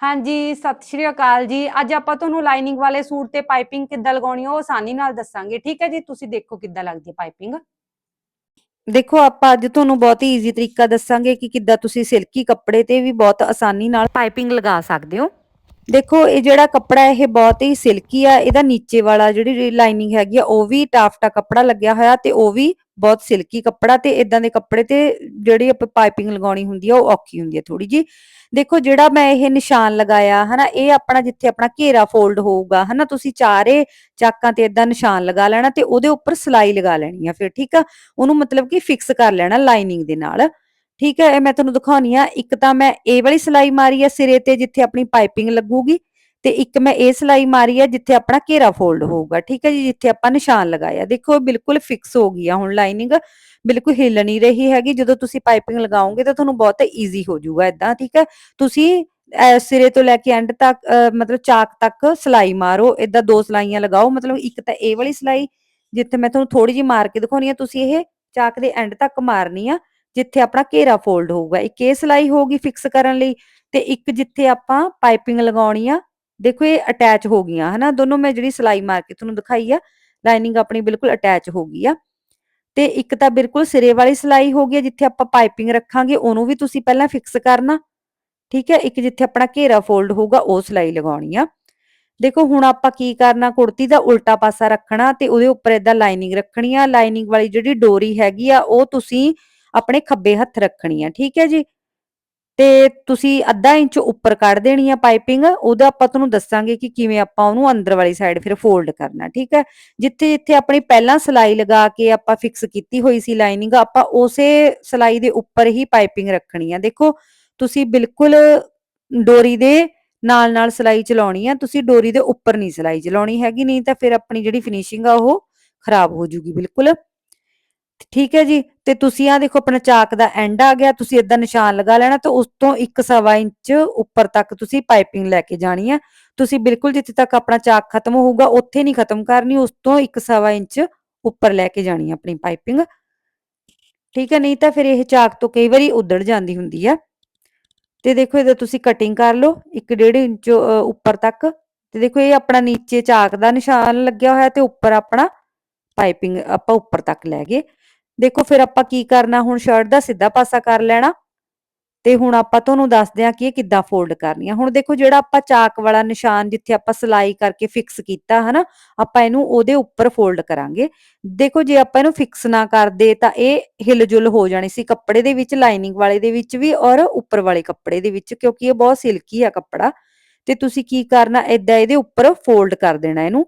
ਹਾਂਜੀ, ਸਤਿ ਸ਼੍ਰੀ ਅਕਾਲ ਜੀ। ਅੱਜ ਆਪਾਂ ਤੁਹਾਨੂੰ ਲਾਈਨਿੰਗ ਵਾਲੇ ਸੂਟ ਤੇ ਪਾਈਪਿੰਗ ਕਿੱਦਾਂ ਲਗਾਉਣੀ ਆ, ਉਹ ਆਸਾਨੀ ਨਾਲ ਦੱਸਾਂਗੇ। ਠੀਕ ਹੈ ਜੀ? ਤੁਸੀਂ ਦੇਖੋ ਕਿੱਦਾਂ ਲੱਗਦੀ ਹੈ ਪਾਈਪਿੰਗ ਦੇਖੋ, ਆਪਾਂ ਅੱਜ ਤੁਹਾਨੂੰ ਬਹੁਤ ਹੀ ਈਜ਼ੀ ਤਰੀਕਾ ਦੱਸਾਂਗੇ ਕਿ ਕਿੱਦਾਂ ਤੁਸੀਂ ਸਿਲਕੀ ਕੱਪੜੇ ਤੇ ਵੀ ਬਹੁਤ ਆਸਾਨੀ ਨਾਲ ਪਾਈਪਿੰਗ ਲਗਾ ਸਕਦੇ ਹੋ। ਦੇਖੋ, ਇਹ ਜਿਹੜਾ ਕੱਪੜਾ ਇਹ ਬਹੁਤ ਹੀ ਸਿਲਕੀ ਆ, ਇਹਦਾ ਨੀਚੇ ਵਾਲਾ ਜਿਹੜੀ ਲਾਈਨਿੰਗ ਹੈਗੀ ਆ, ਉਹ ਵੀ ਟਾਫਟਾ ਕੱਪੜਾ ਲੱਗਿਆ ਹੋਇਆ ਤੇ ਉਹ ਵੀ ਬਹੁਤ ਸਿਲਕੀ ਕੱਪੜਾ ਤੇ ਇਦਾਂ ਦੇ ਕੱਪੜੇ ਤੇ ਜਿਹੜੀ ਆਪਾਂ ਪਾਈਪਿੰਗ ਲਗਾਉਣੀ ਹੁੰਦੀ ਆ, ਉਹ ਔਖੀ ਹੁੰਦੀ ਆ ਥੋੜੀ ਜੀ ਦੇਖੋ, ਜਿਹੜਾ ਮੈਂ ਇਹ ਨਿਸ਼ਾਨ ਲਗਾਇਆ, ਹਨਾ, ਇਹ ਆਪਣਾ ਜਿੱਥੇ ਆਪਣਾ ਘੇਰਾ ਫੋਲਡ ਹੋਊਗਾ, ਹਨਾ, ਤੁਸੀਂ ਚਾਰੇ ਚਾਕਾਂ ਤੇ ਇਦਾਂ ਨਿਸ਼ਾਨ ਲਗਾ ਲੈਣਾ ਤੇ ਉਹਦੇ ਉੱਪਰ ਸਲਾਈ ਲਗਾ ਲੈਣੀ ਆ ਫਿਰ, ਠੀਕ ਆ? ਉਹਨੂੰ ਮਤਲਬ ਕਿ ਫਿਕਸ ਕਰ ਲੈਣਾ ਲਾਈਨਿੰਗ ਦੇ ਨਾਲ। ਠੀਕ ਹੈ, ਇਹ ਮੈਂ ਤੁਹਾਨੂੰ ਦਿਖਾਉਣੀ ਆ। ਇੱਕ ਤਾਂ ਮੈਂ ਇਹ ਵਾਲੀ ਸਲਾਈ ਮਾਰੀ ਆ ਸਿਰੇ ਤੇ, ਜਿੱਥੇ ਆਪਣੀ ਪਾਈਪਿੰਗ ਲੱਗੂਗੀ ਤੇ ਇੱਕ ਮੈਂ ਇਹ ਸਲਾਈ ਮਾਰੀ ਆ, ਜਿੱਥੇ ਆਪਣਾ ਘੇਰਾ ਫੋਲਡ ਹੋਊਗਾ। ਠੀਕ ਹੈ ਜੀ, ਜਿੱਥੇ ਆਪਾਂ ਨਿਸ਼ਾਨ ਲਗਾਇਆ। ਦੇਖੋ ਬਿਲਕੁਲ ਫਿਕਸ ਹੋ ਗਈ ਆ ਹੁਣ ਲਾਈਨਿੰਗ ਬਿਲਕੁਲ ਹਿੱਲ ਨਹੀਂ ਰਹੀ ਹੈਗੀ। ਜਦੋਂ ਤੁਸੀਂ ਪਾਈਪਿੰਗ ਲਗਾਓਗੇ ਤਾਂ ਤੁਹਾਨੂੰ ਬਹੁਤ ਈਜ਼ੀ ਹੋ ਜਾਊਗਾ ਇਦਾਂ ਠੀਕ ਹੈ। ਤੁਸੀਂ ਸਿਰੇ ਤੋਂ ਲੈ ਕੇ ਐਂਡ ਤੱਕ ਮਤਲਬ ਚਾਕ ਤੱਕ ਸਲਾਈ ਮਾਰੋ। ਇਦਾਂ ਦੋ ਸਲਾਈਆਂ ਲਗਾਓ। ਮਤਲਬ ਇੱਕ ਤਾਂ ਇਹ ਵਾਲੀ ਸਲਾਈ, ਜਿੱਥੇ ਮੈਂ ਤੁਹਾਨੂੰ ਥੋੜੀ ਜਿਹੀ ਮਾਰ ਕੇ ਦਿਖਾਉਣੀ ਆ, ਤੁਸੀਂ ਇਹ ਚਾਕ ਦੇ ਐਂਡ ਤੱਕ ਮਾਰਨੀ ਆ। ਜਿੱਥੇ ਆਪਣਾ ਘੇਰਾ ਫੋਲਡ ਹੋਊਗਾ। ਇੱਕ ਇਹ ਸਲਾਈ ਹੋਊਗੀ ਫਿਕਸ ਕਰਨ ਲਈ ਤੇ ਇੱਕ ਜਿੱਥੇ ਆਪਾਂ ਪਾਈਪਿੰਗ ਲਗਾਉਣੀ ਆ। ਦੇਖੋ ਇਹ ਅਟੈਚ ਹੋ ਗਈਆਂ, ਹਨਾ? ਦੋਨੋਂ ਮੈਂ ਜਿਹੜੀ ਸਲਾਈ ਮਾਰ ਕੇ ਤੁਹਾਨੂੰ ਦਿਖਾਈ ਆ ਲਾਈਨਿੰਗ ਆਪਣੀ ਬਿਲਕੁਲ ਅਟੈਚ ਹੋ ਗਈ ਆ। ਤੇ ਇੱਕ ਤਾਂ ਬਿਲਕੁਲ ਸਿਰੇ ਵਾਲੀ ਸਲਾਈ ਹੋ ਗਈ ਜਿੱਥੇ ਆਪਾਂ ਪਾਈਪਿੰਗ ਰੱਖਾਂਗੇ, ਉਹਨੂੰ ਵੀ ਤੁਸੀਂ ਪਹਿਲਾਂ ਫਿਕਸ ਕਰਨਾ। ਠੀਕ ਹੈ ਇੱਕ ਜਿੱਥੇ ਆਪਣਾ ਘੇਰਾ ਫੋਲਡ ਹੋਊਗਾ, ਉਹ ਸਲਾਈ ਲਗਾਉਣੀ ਆ। ਦੇਖੋ, ਹੁਣ ਆਪਾਂ ਕੀ ਕਰਨਾ? ਕੁੜਤੀ ਦਾ ਉਲਟਾ ਪਾਸਾ ਰੱਖਣਾ ਤੇ ਉਹਦੇ ਉੱਪਰ ਇਦਾਂ ਲਾਈਨਿੰਗ ਰੱਖਣੀ ਆ। ਲਾਈਨਿੰਗ ਵਾਲੀ ਜਿਹੜੀ ਡੋਰੀ ਹੈਗੀ ਆ, ਉਹ ਤੁਸੀਂ ਆਪਣੇ ਖੱਬੇ ਹੱਥ ਰੱਖਣੀ ਆ, ਠੀਕ ਹੈ ਜੀ? ਤੇ ਤੁਸੀਂ ਅੱਧਾ ਇੰਚ ਉੱਪਰ ਕੱਢ ਦੇਣੀ ਆ ਪਾਈਪਿੰਗ, ਉਹਦਾ ਆਪਾਂ ਤੁਹਾਨੂੰ ਦੱਸਾਂਗੇ ਕਿ ਕਿਵੇਂ ਆਪਾਂ ਉਹਨੂੰ ਅੰਦਰ ਵਾਲੀ ਸਾਈਡ ਫਿਰ ਫੋਲਡ ਕਰਨਾ, ਠੀਕ ਹੈ? ਜਿੱਥੇ ਜਿੱਥੇ ਆਪਣੀ ਪਹਿਲਾਂ ਸਲਾਈ ਲਗਾ ਕੇ ਆਪਾਂ ਫਿਕਸ ਕੀਤੀ ਹੋਈ ਸੀ ਲਾਈਨਿੰਗ, ਆਪਾਂ ਉਸੇ ਸਲਾਈ ਦੇ ਉੱਪਰ ਹੀ ਪਾਈਪਿੰਗ ਰੱਖਣੀ ਆ। ਦੇਖੋ, ਤੁਸੀਂ ਬਿਲਕੁਲ ਡੋਰੀ ਦੇ ਨਾਲ ਨਾਲ ਸਲਾਈ ਚਲਾਉਣੀ ਆ, ਤੁਸੀਂ ਡੋਰੀ ਦੇ ਉੱਪਰ ਨਹੀਂ ਸਲਾਈ ਚਲਾਉਣੀ ਹੈਗੀ, ਨਹੀਂ ਤਾਂ ਫਿਰ ਆਪਣੀ ਜਿਹੜੀ ਫਿਨਿਸ਼ਿੰਗ ਆ ਉਹ ਖਰਾਬ ਹੋ ਜੂਗੀ, ਬਿਲਕੁਲ। ਠੀਕ ਹੈ ਜੀ, ਤੇ ਤੁਸੀਂ ਆ ਦੇਖੋ ਆਪਣਾ ਚਾਕ ਦਾ ਐਂਡ ਆ ਗਿਆ, ਤੁਸੀਂ ਇਦਾਂ ਨਿਸ਼ਾਨ ਲਗਾ ਲੈਣਾ, ਤੇ ਉਸ ਤੋਂ 1.5 ਇੰਚ ਉੱਪਰ ਤੱਕ ਤੁਸੀਂ ਪਾਈਪਿੰਗ ਲੈ ਕੇ ਜਾਣੀ ਆ। ਤੁਸੀਂ ਬਿਲਕੁਲ ਜਿੱਥੇ ਤੱਕ ਆਪਣਾ ਚਾਕ ਖਤਮ ਹੋਊਗਾ, ਉੱਥੇ ਨਹੀਂ ਖਤਮ ਕਰਨੀ, ਉਸ ਤੋਂ 1.5 ਇੰਚ ਉੱਪਰ ਲੈ ਕੇ ਜਾਣੀ ਆ ਆਪਣੀ ਪਾਈਪਿੰਗ। ਠੀਕ ਹੈ, ਨਹੀਂ ਤਾਂ ਫਿਰ ਇਹ ਚਾਕ ਤੋਂ ਕਈ ਵਾਰੀ ਉਧੜ ਜਾਂਦੀ ਹੁੰਦੀ ਆ। ਤੇ ਦੇਖੋ ਇਹਦਾ ਤੁਸੀਂ ਕਟਿੰਗ ਕਰ ਲਓ 1.5 ਇੰਚ ਉੱਪਰ ਤੱਕ। ਤੇ ਦੇਖੋ ਇਹ ਆਪਣਾ ਨੀਚੇ ਚਾਕ ਦਾ ਨਿਸ਼ਾਨ ਲੱਗਿਆ ਹੋਇਆ ਤੇ ਉੱਪਰ ਆਪਣਾ ਪਾਈਪਿੰਗ ਆਪਾਂ ਉੱਪਰ ਤੱਕ ਲੈ ਗਏ। ਦੇਖੋ ਫਿਰ ਆਪਾਂ ਕੀ ਕਰਨਾ, ਹੁਣ ਸ਼ਰਟ ਦਾ ਸਿੱਧਾ ਪਾਸਾ ਕਰ ਲੈਣਾ ਤੇ ਹੁਣ ਆਪਾਂ ਤੁਹਾਨੂੰ ਦੱਸਦੇ ਹਾਂ ਕਿ ਇਹ ਕਿੱਦਾਂ ਫੋਲਡ ਕਰਨੀ ਆ। ਹੁਣ ਦੇਖੋ ਜਿਹੜਾ ਆਪਾਂ ਚਾਕ ਵਾਲਾ ਨਿਸ਼ਾਨ ਜਿੱਥੇ ਆਪਾਂ ਸਲਾਈ ਕਰਕੇ ਫਿਕਸ ਕੀਤਾ, ਹਨਾ, ਆਪਾਂ ਇਹਨੂੰ ਉਹਦੇ ਉੱਪਰ ਫੋਲਡ ਕਰਾਂਗੇ। ਦੇਖੋ ਜੇ ਆਪਾਂ ਇਹਨੂੰ ਫਿਕਸ ਨਾ ਕਰਦੇ ਤਾਂ ਇਹ ਹਿਲਜੁਲ ਹੋ ਜਾਣੀ ਸੀ ਕੱਪੜੇ ਦੇ ਵਿੱਚ ਲਾਈਨਿੰਗ ਵਾਲੇ ਦੇ ਵਿੱਚ ਵੀ ਔਰ ਉੱਪਰ ਵਾਲੇ ਕੱਪੜੇ ਦੇ ਵਿੱਚ, ਕਿਉਂਕਿ ਇਹ ਬਹੁਤ ਸਿਲਕੀ ਆ ਕੱਪੜਾ। ਤੇ ਤੁਸੀਂ ਕੀ ਕਰਨਾ ਇਦਾਂ ਇਹਦੇ ਉੱਪਰ ਫੋਲਡ ਕਰ ਦੇਣਾ ਇਹਨੂੰ।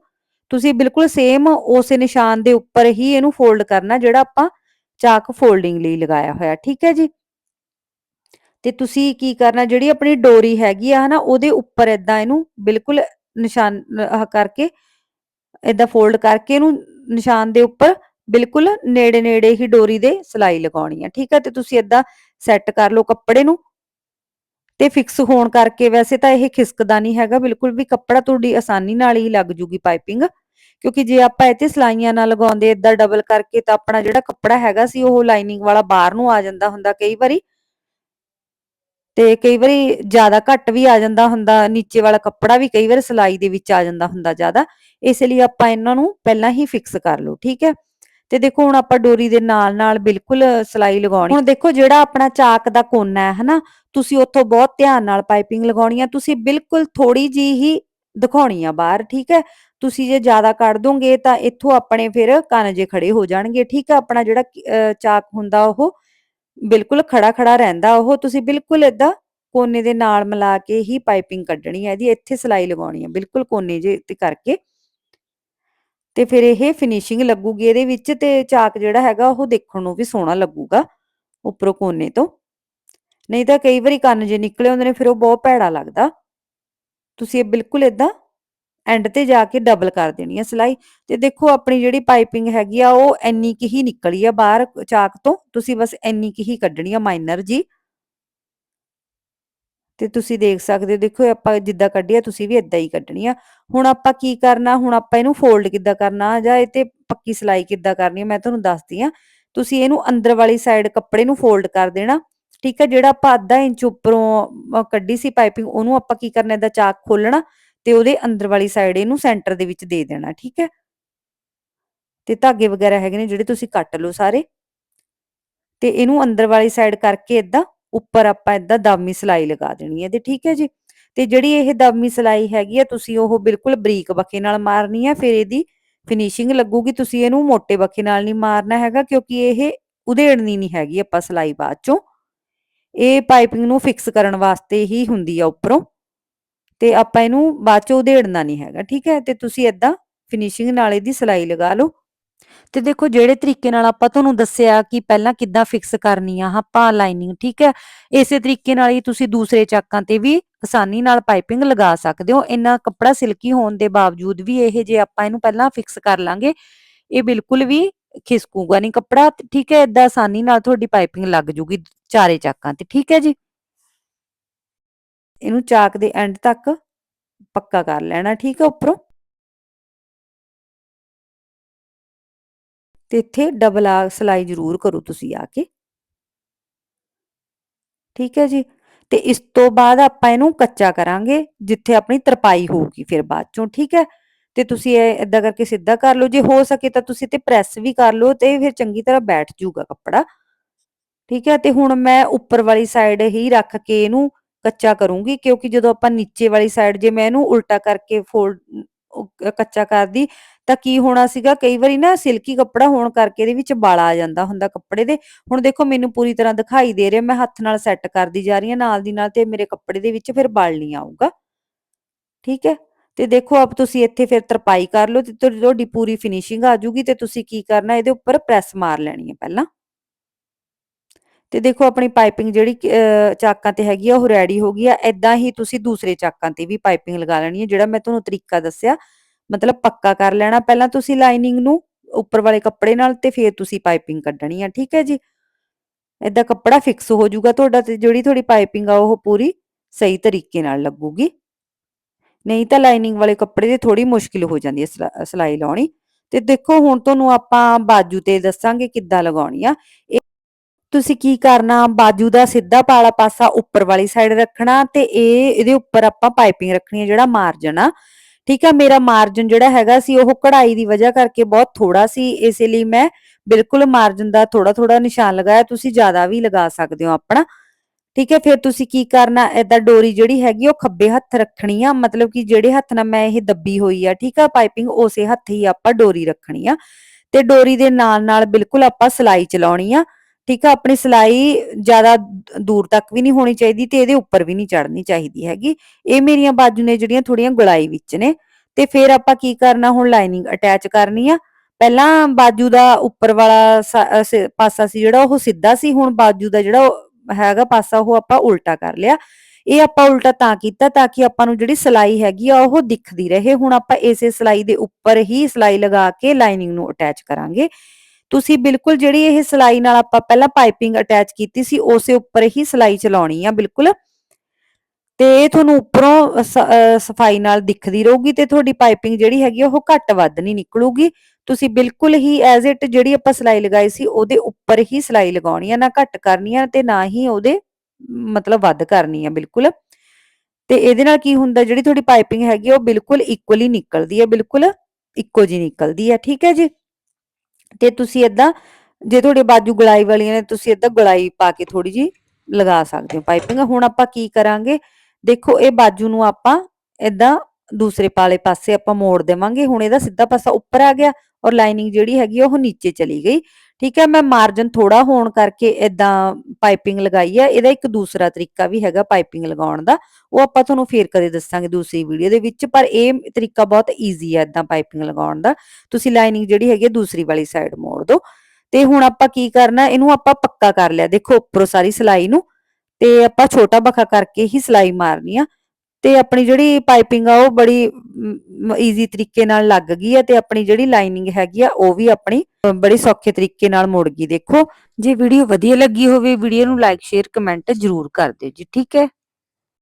ਤੁਸੀਂ ਬਿਲਕੁਲ ਸੇਮ ਉਸੇ ਨਿਸ਼ਾਨ ਦੇ ਉੱਪਰ ਹੀ ਇਹਨੂੰ ਫੋਲਡ ਕਰਨਾ ਜਿਹੜਾ ਆਪਾਂ ਚਾਕ ਫੋਲਡਿੰਗ ਲਈ ਲਗਾਇਆ ਹੋਇਆ, ਠੀਕ ਹੈ ਜੀ? ਤੇ ਤੁਸੀਂ ਕੀ ਕਰਨਾ, ਜਿਹੜੀ ਆਪਣੀ ਡੋਰੀ ਹੈਗੀ ਆ, ਹਨਾ, ਉਹਦੇ ਉੱਪਰ ਇਦਾਂ ਇਹਨੂੰ ਬਿਲਕੁਲ ਨਿਸ਼ਾਨ ਕਰਕੇ ਇਦਾਂ ਫੋਲਡ ਕਰਕੇ ਇਹਨੂੰ ਨਿਸ਼ਾਨ ਦੇ ਉੱਪਰ ਬਿਲਕੁਲ ਨੇੜੇ ਨੇੜੇ ਹੀ ਡੋਰੀ ਦੇ ਸਲਾਈ ਲਗਾਉਣੀ ਆ, ਠੀਕ ਹੈ? ਤੇ ਤੁਸੀਂ ਇਦਾਂ ਸੈੱਟ ਕਰ ਲਓ ਕੱਪੜੇ ਨੂੰ। ਤੇ ਫਿਕਸ ਹੋਣ ਕਰਕੇ ਵੈਸੇ ਤਾਂ ਇਹ ਖਿਸਕਦਾ ਨਹੀਂ ਹੈਗਾ, ਬਿਲਕੁਲ ਵੀ ਕੱਪੜਾ ਤੁਹਾਡੀ ਆਸਾਨੀ ਨਾਲ ਹੀ ਲੱਗ ਜੂਗੀ ਪਾਈਪਿੰਗ। ਕਿਉਂਕਿ ਜੇ ਆਪਾਂ ਇੱਥੇ ਸਲਾਈਆਂ ਨਾਲ ਲਗਾਉਂਦੇ ਇਦਾਂ ਡਬਲ ਕਰਕੇ ਤਾਂ ਆਪਣਾ ਜਿਹੜਾ ਕੱਪੜਾ ਹੈਗਾ ਸੀ, ਉਹ ਲਾਈਨਿੰਗ ਵਾਲਾ ਬਾਹਰ ਨੂੰ ਆ ਜਾਂਦਾ ਹੁੰਦਾ ਕਈ ਵਾਰੀ। ਤੇ ਕਈ ਵਾਰੀ ਜ਼ਿਆਦਾ ਘੱਟ ਵੀ ਆ ਜਾਂਦਾ ਹੁੰਦਾ, ਨੀਚੇ ਵਾਲਾ ਕੱਪੜਾ ਵੀ ਕਈ ਵਾਰ ਸਲਾਈ ਦੇ ਵਿੱਚ ਆ ਜਾਂਦਾ ਹੁੰਦਾ ਜ਼ਿਆਦਾ। ਇਸ ਲਈ ਆਪਾਂ ਇਹਨਾਂ ਨੂੰ ਪਹਿਲਾਂ ਹੀ ਫਿਕਸ ਕਰ ਲਓ, ਠੀਕ ਹੈ? ਤੇ ਦੇਖੋ, ਹੁਣ ਆਪਾਂ ਡੋਰੀ ਦੇ ਨਾਲ ਨਾਲ ਬਿਲਕੁਲ ਸਲਾਈ ਲਗਾਉਣੀ। ਹੁਣ ਦੇਖੋ, ਜਿਹੜਾ ਆਪਣਾ ਚਾਕ ਦਾ ਕੋਨਾ ਹੈ, ਹਨਾ? ਤੁਸੀਂ ਉੱਥੋਂ ਬਹੁਤ ਧਿਆਨ ਨਾਲ ਪਾਈਪਿੰਗ ਲਗਾਉਣੀ ਆ, ਤੁਸੀਂ ਬਿਲਕੁਲ ਥੋੜੀ ਜੀ ਹੀ ਦਿਖਾਉਣੀ ਆ ਬਾਹਰ, ਠੀਕ ਹੈ? ਤੁਸੀਂ ਜੇ ਜ਼ਿਆਦਾ ਕੱਢ ਦੋਗੇ ਤਾਂ ਇੱਥੋਂ ਆਪਣੇ ਫਿਰ ਕੰਨ ਜੇ ਖੜੇ ਹੋ ਜਾਣਗੇ, ਠੀਕ ਆ? ਆਪਣਾ ਜਿਹੜਾ ਚਾਕ ਹੁੰਦਾ ਉਹ ਬਿਲਕੁਲ ਖੜਾ ਖੜਾ ਰਹਿੰਦਾ ਉਹ, ਤੁਸੀਂ ਬਿਲਕੁਲ ਇਦਾਂ ਕੋਨੇ ਦੇ ਨਾਲ ਮਿਲਾ ਕੇ ਹੀ ਪਾਈਪਿੰਗ ਕੱਢਣੀ ਹੈ ਇਹਦੀ, ਇੱਥੇ ਸਲਾਈ ਲਗਾਉਣੀ ਹੈ ਬਿਲਕੁਲ ਕੋਨੇ ਜੇ ਤੇ ਕਰਕੇ। ਤੇ ਫਿਰ ਇਹ ਫਿਨਿਸ਼ਿੰਗ ਲੱਗੂਗੀ ਇਹਦੇ ਵਿੱਚ ਤੇ ਚਾਕ ਜਿਹੜਾ ਹੈਗਾ ਉਹ ਦੇਖਣ ਨੂੰ ਵੀ ਸੋਹਣਾ ਲੱਗੂਗਾ ਉੱਪਰੋਂ ਕੋਨੇ ਤੋਂ। ਨਹੀਂ ਤਾਂ ਕਈ ਵਾਰੀ ਕੰਨ ਜੇ ਨਿਕਲੇ ਹੁੰਦੇ ਨੇ, ਫਿਰ ਉਹ ਬਹੁਤ ਭੈੜਾ ਲੱਗਦਾ। ਤੁਸੀਂ ਇਹ ਬਿਲਕੁਲ ਇਦਾਂ ਐਂਡ ਤੇ ਜਾ ਕੇ ਡਬਲ ਕਰ ਦੇਣੀ ਹੈ ਸਿਲਾਈ। ਤੇ ਦੇਖੋ ਆਪਣੀ ਜਿਹੜੀ ਪਾਈਪਿੰਗ ਹੈਗੀ ਆ, ਉਹ ਇੰਨੀ ਕਿ ਹੀ ਨਿਕਲੀ ਆ ਬਾਹਰ ਚਾਕ ਤੋਂ। ਤੁਸੀਂ ਬਸ ਇੰਨੀ ਕਿ ਹੀ ਕੱਢਣੀ ਆ ਮਾਈਨਰ ਜੀ। ਤੇ ਤੁਸੀਂ ਦੇਖ ਸਕਦੇ ਹੋ, ਦੇਖੋ ਆਪਾਂ ਜਿੱਦਾਂ ਕੱਢਿਆ ਤੁਸੀਂ ਵੀ ਇਦਾਂ ਹੀ ਕੱਢਣੀ ਆ। ਹੁਣ ਆਪਾਂ ਕੀ ਕਰਨਾ, ਹੁਣ ਆਪਾਂ ਇਹਨੂੰ ਫੋਲਡ ਕਿੱਦਾਂ ਕਰਨਾ, ਜਾਂ ਇਹ ਤੇ ਪੱਕੀ ਸਿਲਾਈ ਕਿੱਦਾਂ ਕਰਨੀ ਹੈ ਮੈਂ ਤੁਹਾਨੂੰ ਦੱਸਦੀ ਆ। ਤੁਸੀਂ ਇਹਨੂੰ ਅੰਦਰ ਵਾਲੀ ਸਾਈਡ ਕੱਪੜੇ ਨੂੰ ਫੋਲਡ ਕਰ ਦੇਣਾ, ਠੀਕ ਹੈ ਜਿਹੜਾ ਆਪਾਂ ਅੱਧਾ ਇੰਚ ਉੱਪਰੋਂ ਕੱਢੀ ਸੀ ਪਾਈਪਿੰਗ ਉਹਨੂੰ ਆਪਾਂ ਕੀ ਕਰਨਾ, ਇਹਦਾ ਚਾਕ ਖੋਲਣਾ। ਤੇ ਉਹਦੇ ਅੰਦਰ ਵਾਲੀ ਸਾਈਡ ਇਹਨੂੰ ਸੈਂਟਰ ਦੇ ਵਿੱਚ ਦੇ ਦੇਣਾ, ਠੀਕ ਹੈ? ਤੇ ਧਾਗੇ ਵਗੈਰਾ ਹੈਗੇ ਨੇ ਜਿਹੜੇ ਤੁਸੀਂ ਕੱਟ ਲਓ ਸਾਰੇ। ਤੇ ਇਹਨੂੰ ਅੰਦਰ ਵਾਲੀ ਸਾਈਡ ਕਰਕੇ ਇਦਾਂ ਉੱਪਰ ਆਪਾਂ ਇਦਾਂ ਦਾਮੀ ਸਲਾਈ ਲਗਾ ਦੇਣੀ ਹੈ ਤੇ ਠੀਕ ਹੈ ਜੀ? ਤੇ ਜਿਹੜੀ ਇਹ ਦਾਮੀ ਸਲਾਈ ਹੈਗੀ ਆ, ਤੁਸੀਂ ਉਹ ਬਿਲਕੁਲ ਬਰੀਕ ਬਖੇ ਨਾਲ ਮਾਰਨੀ ਹੈ, ਫਿਰ ਇਹਦੀ ਫਿਨਿਸ਼ਿੰਗ ਲੱਗੂਗੀ, ਤੁਸੀਂ ਇਹਨੂੰ ਮੋٹے ਬਖੇ ਨਾਲ ਨਹੀਂ ਮਾਰਨਾ ਹੈਗਾ, ਕਿਉਂਕਿ ਇਹ ਉਧੇੜਨੀ ਨਹੀਂ ਹੈਗੀ ਆਪਾਂ ਸਲਾਈ ਬਾਅਦ ਚੋਂ। ਇਹ ਪਾਈਪਿੰਗ ਨੂੰ ਫਿਕਸ ਕਰਨ ਵਾਸਤੇ ਹੀ ਹੁੰਦੀ ਆ ਉੱਪਰੋਂ। ਤੇ ਆਪਾਂ ਇਹਨੂੰ ਬਾਅਦ ਚੋਂ ਉਧੇੜਨਾ ਨਹੀਂ ਹੈਗਾ, ਠੀਕ ਹੈ? ਤੇ ਤੁਸੀਂ ਇਦਾਂ ਫਿਨਿਸ਼ਿੰਗ ਨਾਲ ਇਹਦੀ ਸਲਾਈ ਲਗਾ ਲਓ। ਤੇ ਦੇਖੋ ਜਿਹੜੇ ਤਰੀਕੇ ਨਾਲ ਆਪਾਂ ਤੁਹਾਨੂੰ ਦੱਸਿਆ ਕਿ ਪਹਿਲਾਂ ਕਿੱਦਾਂ ਫਿਕਸ ਕਰਨੀ ਆ, ਆਪਾਂ ਲਾਈਨਿੰਗ ਠੀਕ ਹੈ? ਇਸੇ ਤਰੀਕੇ ਨਾਲ ਹੀ ਤੁਸੀਂ ਦੂਸਰੇ ਚਾਕਾਂ ਤੇ ਵੀ ਆਸਾਨੀ ਨਾਲ ਪਾਈਪਿੰਗ ਲਗਾ ਸਕਦੇ ਹੋ। ਇੰਨਾ ਕੱਪੜਾ ਸਿਲਕੀ ਹੋਣ ਦੇ ਬਾਵਜੂਦ ਵੀ ਇਹ ਜੇ ਆਪਾਂ ਇਹਨੂੰ ਪਹਿਲਾਂ ਫਿਕਸ ਕਰ ਲਾਂਗੇ, ਇਹ ਬਿਲਕੁਲ ਵੀ ਖਿਸਕੂਗਾ ਨਹੀਂ ਕੱਪੜਾ ਠੀਕ ਹੈ? ਇਦਾਂ ਆਸਾਨੀ ਨਾਲ ਤੁਹਾਡੀ ਪਾਈਪਿੰਗ ਲੱਗ ਜੂਗੀ ਚਾਰੇ ਚਾਕਾਂ ਤੇ, ਠੀਕ ਹੈ ਜੀ? ਇਹਨੂੰ ਚਾਕ ਦੇ ਐਂਡ ਤੱਕ ਪੱਕਾ ਕਰ ਲੈਣਾ, ਠੀਕ ਹੈ ਉੱਪਰੋਂ। ਤੇ ਇੱਥੇ ਡਬਲ ਆ ਸਲਾਈ ਜ਼ਰੂਰ ਕਰੋ ਤੁਸੀਂ ਆ ਕੇ। ਠੀਕ ਹੈ ਜੀ? ਤੇ ਇਸ ਤੋਂ ਬਾਅਦ ਆਪਾਂ ਇਹਨੂੰ ਕੱਚਾ ਕਰਾਂਗੇ, ਜਿੱਥੇ ਆਪਣੀ ਤਰਪਾਈ ਹੋਊਗੀ ਫਿਰ ਬਾਅਦ ਚੋਂ, ਠੀਕ ਹੈ ਤੇ ਤੁਸੀਂ ਇਹ ਇਦਾਂ ਕਰਕੇ ਸਿੱਧਾ ਕਰ ਲਓ, ਜੇ ਹੋ ਸਕੇ ਤਾਂ ਤੁਸੀਂ ਤੇ ਪ੍ਰੈਸ ਵੀ ਕਰ ਲਓ ਤੇ ਫਿਰ ਚੰਗੀ ਤਰ੍ਹਾਂ ਬੈਠ ਜਾਊਗਾ ਕੱਪੜਾ। ਠੀਕ ਹੈ ਤੇ ਹੁਣ ਮੈਂ ਉੱਪਰ ਵਾਲੀ ਸਾਈਡ ਹੀ ਰੱਖ ਕੇ ਇਹਨੂੰ ਕੱਚਾ ਕਰੂੰਗੀ, ਕਿਉਂਕਿ ਜਦੋਂ ਆਪਾਂ ਨੀਚੇ ਵਾਲੀ ਸਾਈਡ ਜੇ ਮੈਂ ਇਹਨੂੰ ਉਲਟਾ ਕਰਕੇ ਫੋਲਡ ਕੱਚਾ ਕਰਦੀ, ਤਾਂ ਕੀ ਹੋਣਾ ਸੀਗਾ, ਕਈ ਵਾਰੀ ਨਾ ਸਿਲਕੀ ਕੱਪੜਾ ਹੋਣ ਕਰਕੇ ਇਹਦੇ ਵਿੱਚ ਵਾਲਾ ਆ ਜਾਂਦਾ ਹੁੰਦਾ ਕੱਪੜੇ ਦੇ। ਹੁਣ ਦੇਖੋ, ਮੈਨੂੰ ਪੂਰੀ ਤਰ੍ਹਾਂ ਦਿਖਾਈ ਦੇ ਰਿਹਾ, ਮੈਂ ਹੱਥ ਨਾਲ ਸੈੱਟ ਕਰਦੀ ਜਾ ਰਹੀ ਹਾਂ, ਨਾਲ ਦੀ ਨਾਲ ਤੇ ਮੇਰੇ ਕੱਪੜੇ ਦੇ ਵਿੱਚ ਫਿਰ ਬਾਲ ਨਹੀਂ ਆਊਗਾ। ਠੀਕ ਹੈ? ਤੇ ਦੇਖੋ, ਆਪ ਤੁਸੀਂ ਇੱਥੇ ਫਿਰ ਤਰਪਾਈ ਕਰ ਲਓ ਤੇ ਤੁਹਾਡੀ ਤੁਹਾਡੀ ਪੂਰੀ ਫਿਨਿਸ਼ਿੰਗ ਆ ਜੂਗੀ ਤੇ ਤੁਸੀਂ ਕੀ ਕਰਨਾ, ਇਹਦੇ ਉੱਪਰ ਪ੍ਰੈਸ ਮਾਰ ਲੈਣੀ ਹੈ ਪਹਿਲਾਂ। ਤੇ ਦੇਖੋ ਆਪਣੀ ਪਾਈਪਿੰਗ ਜਿਹੜੀ ਚਾਕਾਂ ਤੇ ਹੈਗੀ ਆ, ਉਹ ਰੈਡੀ ਹੋ ਗਈ ਆ। ਐਦਾਂ ਹੀ ਤੁਸੀਂ ਦੂਸਰੇ ਚਾਕਾਂ ਤੇ ਵੀ ਪਾਈਪਿੰਗ ਲਗਾ ਲੈਣੀ ਹੈ ਜਿਹੜਾ ਮੈਂ ਤੁਹਾਨੂੰ ਤਰੀਕਾ ਦੱਸਿਆ। ਮਤਲਬ ਪੱਕਾ ਕਰ ਲੈਣਾ। ਪਹਿਲਾਂ ਤੁਸੀਂ ਲਾਈਨਿੰਗ ਨੂੰ ਉੱਪਰ ਵਾਲੇ ਕੱਪੜੇ ਨਾਲ ਤੇ ਫਿਰ ਤੁਸੀਂ ਪਾਈਪਿੰਗ ਕੱਢਣੀ ਆ, ਠੀਕ ਹੈ ਜੀ? ਐਦਾਂ ਕੱਪੜਾ ਫਿਕਸ ਹੋ ਜਾਊਗਾ ਤੁਹਾਡਾ ਤੇ ਜਿਹੜੀ ਤੁਹਾਡੀ ਪਾਈਪਿੰਗ ਆ, ਉਹ ਪੂਰੀ ਸਹੀ ਤਰੀਕੇ ਨਾਲ ਲੱਗੂਗੀ। ਨਹੀਂ ਤਾਂ ਲਾਈਨਿੰਗ ਵਾਲੇ ਕੱਪੜੇ ਦੀ ਥੋੜੀ ਮੁਸ਼ਕਿਲ ਹੋ ਜਾਂਦੀ ਹੈ ਸਲਾ- ਸਿਲਾਈ ਲਾਉਣੀ। ਤੇ ਦੇਖੋ ਹੁਣ ਤੁਹਾਨੂੰ ਆਪਾਂ ਬਾਜੂ ਤੇ ਦੱਸਾਂਗੇ ਕਿੱਦਾਂ ਲਗਾਉਣੀ ਆ। ਤੁਸੀਂ ਕੀ ਕਰਨਾ? ਬਾਜੂ ਦਾ ਸਿੱਧਾ ਪਾਲਾ ਪਾਸਾ ਉੱਪਰ ਵਾਲੀ ਸਾਈਡ ਰੱਖਣਾ ਤੇ ਇਹ, ਇਹਦੇ ਉੱਪਰ ਆਪਾਂ ਪਾਈਪਿੰਗ ਰੱਖਣੀ ਹੈ ਜਿਹੜਾ ਮਾਰਜਨ ਆ। ਠੀਕ ਆ, ਮੇਰਾ ਮਾਰਜਨ ਜਿਹੜਾ ਹੈਗਾ ਸੀ ਉਹ ਕਢਾਈ ਦੀ ਵਜ੍ਹਾ ਕਰਕੇ ਬਹੁਤ ਥੋੜਾ ਸੀ, ਇਸੇ ਲਈ ਮੈਂ ਬਿਲਕੁਲ ਮਾਰਜਨ ਦਾ ਥੋੜਾ ਥੋੜਾ ਨਿਸ਼ਾਨ ਲਗਾਇਆ, ਤੁਸੀਂ ਜ਼ਿਆਦਾ ਵੀ ਲਗਾ ਸਕਦੇ ਹੋ ਆਪਣਾ। ਠੀਕ ਹੈ, ਫਿਰ ਤੁਸੀਂ ਕੀ ਕਰਨਾ? ਏਦਾਂ ਡੋਰੀ ਜਿਹੜੀ ਹੈਗੀ ਉਹ ਖੱਬੇ ਹੱਥ ਰੱਖਣੀ ਆ, ਮਤਲਬ ਕਿ ਜਿਹੜੇ ਹੱਥ ਨਾਲ ਮੈਂ ਇਹ ਦੱਬੀ ਹੋਈ ਆ, ਠੀਕ ਆ ਪਾਈਪਿੰਗ ਉਸੇ ਹੱਥ ਹੀ ਆਪਾਂ ਡੋਰੀ ਰੱਖਣੀ ਆ। ਤੇ ਡੋਰੀ ਦੇ ਨਾਲ ਨਾਲ ਬਿਲਕੁਲ ਆਪਾਂ ਸਲਾਈ ਚਲਾਉਣੀ ਆ। ਠੀਕ ਆ, ਆਪਣੀ ਸਲਾਈ ਜ਼ਿਆਦਾ ਦੂਰ ਤੱਕ ਵੀ ਨਹੀਂ ਹੋਣੀ ਚਾਹੀਦੀ ਤੇ ਇਹਦੇ ਉੱਪਰ ਵੀ ਨਹੀਂ ਚੜਨੀ ਚਾਹੀਦੀ ਹੈਗੀ। ਇਹ ਮੇਰੀਆਂ ਬਾਜੂ ਨੇ ਜਿਹੜੀਆਂ ਥੋੜੀਆਂ ਗੁਲਾਈ ਵਿੱਚ ਨੇ। ਤੇ ਫਿਰ ਆਪਾਂ ਕੀ ਕਰਨਾ, ਹੁਣ ਲਾਈਨਿੰਗ ਅਟੈਚ ਕਰਨੀ ਆ। ਪਹਿਲਾਂ ਬਾਜੂ ਦਾ ਉੱਪਰ ਵਾਲਾ ਪਾਸਾ ਸੀ ਜਿਹੜਾ, ਉਹ ਸਿੱਧਾ ਸੀ। ਹੁਣ ਬਾਜੂ ਦਾ ਜਿਹੜਾ ਹੈਗਾ ਪਾਸਾ, ਉਹ ਆਪਾਂ ਉਲਟਾ ਕਰ ਲਿਆ। ਇਹ ਆਪਾਂ ਉਲਟਾ ਤਾਂ ਕੀਤਾ ਤਾਂ ਕਿ ਆਪਾਂ ਨੂੰ ਜਿਹੜੀ ਸਲਾਈ ਹੈਗੀ ਆ, ਉਹ ਦਿਖਦੀ ਰਹੇ। ਹੁਣ ਆਪਾਂ ਇਸੇ ਸਲਾਈ ਦੇ ਉੱਪਰ ਹੀ ਸਲਾਈ ਲਗਾ ਕੇ ਲਾਈਨਿੰਗ ਨੂੰ ਅਟੈਚ ਕਰਾਂਗੇ। ਤੁਸੀਂ ਬਿਲਕੁਲ ਜਿਹੜੀ ਇਹ ਸਲਾਈ ਨਾਲ ਆਪਾਂ ਪਹਿਲਾਂ ਪਾਈਪਿੰਗ ਅਟੈਚ ਕੀਤੀ ਸੀ, ਉਸੇ ਉੱਪਰ ਹੀ ਸਲਾਈ ਚਲਾਉਣੀ ਆ, ਬਿਲਕੁਲ। ਤੇ ਇਹ ਤੁਹਾਨੂੰ ਉੱਪਰੋਂ ਸਫ਼ਾਈ ਨਾਲ ਦਿਖਦੀ ਰਹੂਗੀ ਤੇ ਤੁਹਾਡੀ ਪਾਈਪਿੰਗ ਜਿਹੜੀ ਹੈਗੀ ਆ, ਉਹ ਘੱਟ ਵੱਧ ਨਹੀਂ ਨਿਕਲੂਗੀ। ਤੁਸੀਂ ਬਿਲਕੁਲ ਹੀ ਐਜ਼ ਇਟ ਜਿਹੜੀ ਆਪਾਂ ਸਲਾਈ ਲਗਾਈ ਸੀ, ਉਹਦੇ ਉੱਪਰ ਹੀ ਸਲਾਈ ਲਗਾਉਣੀ ਆ, ਨਾ ਘੱਟ ਕਰਨੀ ਆ ਤੇ ਨਾ ਹੀ ਉਹਦੇ ਮਤਲਬ ਵੱਧ ਕਰਨੀ ਆ, ਬਿਲਕੁਲ। ਤੇ ਇਹਦੇ ਨਾਲ ਕੀ ਹੁੰਦਾ, ਜਿਹੜੀ ਤੁਹਾਡੀ ਪਾਈਪਿੰਗ ਹੈਗੀ ਆ, ਉਹ ਬਿਲਕੁਲ ਇਕੁਅਲੀ ਨਿਕਲਦੀ ਹੈ ਬਿਲਕੁਲ। ਇੱਕੋ ਜੀ ਨਿਕਲਦੀ ਹੈ ਠੀਕ ਹੈ ਜੀ? ਤੇ ਤੁਸੀਂ ਇਦਾਂ ਜੇ ਤੁਹਾਡੇ ਬਾਜੂ ਗਲਾਈ ਵਾਲੀਆਂ ਨੇ, ਤੁਸੀਂ ਇਦਾਂ ਗਲਾਈ ਪਾ ਕੇ ਥੋੜੀ ਜੀ ਲਗਾ ਸਕਦੇ ਹੋ ਪਾਈਪਿੰਗ। ਹੁਣ ਆਪਾਂ ਕੀ ਕਰਾਂਗੇ? ਦੇਖੋ, ਇਹ ਬਾਜੂ ਨੂੰ ਆਪਾਂ ਇਦਾਂ ਦੂਸਰੇ ਪਾਲੇ ਪਾਸੇ ਆਪਾਂ ਮੋੜ ਦੇਵਾਂਗੇ। ਹੁਣ ਇਹਦਾ ਸਿੱਧਾ ਪਾਸਾ ਉੱਪਰ ਆ ਗਿਆ ਔਰ ਲਾਈਨਿੰਗ ਜਿਹੜੀ ਹੈਗੀ ਆ, ਉਹ ਨੀਚੇ ਚਲੀ ਗਈ। ਠੀਕ ਹੈ, ਮੈਂ ਮਾਰਜਨ ਥੋੜਾ ਹੋਣ ਕਰਕੇ ਇਦਾਂ ਪਾਈਪਿੰਗ ਲਗਾਈ ਹੈ, ਇਹਦਾ ਇੱਕ ਦੂਸਰਾ ਤਰੀਕਾ ਵੀ ਹੈਗਾ ਪਾਈਪਿੰਗ ਲਗਾਉਣ ਦਾ, ਉਹ ਆਪਾਂ ਤੁਹਾਨੂੰ ਫੇਰ ਕਦੇ ਦੱਸਾਂਗੇ ਦੂਸਰੀ ਵੀਡੀਓ ਦੇ ਵਿੱਚ, ਪਰ ਇਹ ਤਰੀਕਾ ਬਹੁਤ ਈਜ਼ੀ ਹੈ ਇਦਾਂ ਪਾਈਪਿੰਗ ਲਗਾਉਣ ਦਾ, ਤੁਸੀਂ ਲਾਈਨਿੰਗ ਜਿਹੜੀ ਹੈਗੀ ਹੈ ਦੂਸਰੀ ਵਾਲੀ ਸਾਈਡ ਮੋੜ ਦਿਓ, ਤੇ ਹੁਣ ਆਪਾਂ ਕੀ ਕਰਨਾ, ਇਹਨੂੰ ਆਪਾਂ ਪੱਕਾ ਕਰ ਲਿਆ, ਦੇਖੋ ਉੱਪਰੋਂ ਸਾਰੀ ਸਲਾਈ ਨੂੰ, ਤੇ ਆਪਾਂ ਛੋਟਾ ਬਖਾ ਕਰਕੇ ਹੀ ਸਲਾਈ ਮਾਰਨੀ ਆ ਤੇ ਆਪਣੀ ਜਿਹੜੀ ਪਾਈਪਿੰਗ ਆ ਉਹ ਬੜੀ ਈਜ਼ੀ ਤਰੀਕੇ ਨਾਲ ਲੱਗ ਗਈ ਹੈ ਤੇ ਆਪਣੀ ਜਿਹੜੀ ਲਾਈਨਿੰਗ ਹੈਗੀ ਆ ਉਹ ਵੀ ਆਪਣੀ ਬੜੀ ਸੌਖੇ ਤਰੀਕੇ ਨਾਲ ਮੁੜ ਗਈ। ਦੇਖੋ, ਜੇ ਵੀਡੀਓ ਵਧੀਆ ਲੱਗੀ ਹੋਵੇ ਵੀਡੀਓ ਨੂੰ ਲਾਈਕ ਸ਼ੇਅਰ ਕਮੈਂਟ ਜ਼ਰੂਰ ਕਰ ਦਿਓ ਜੀ, ਠੀਕ ਹੈ?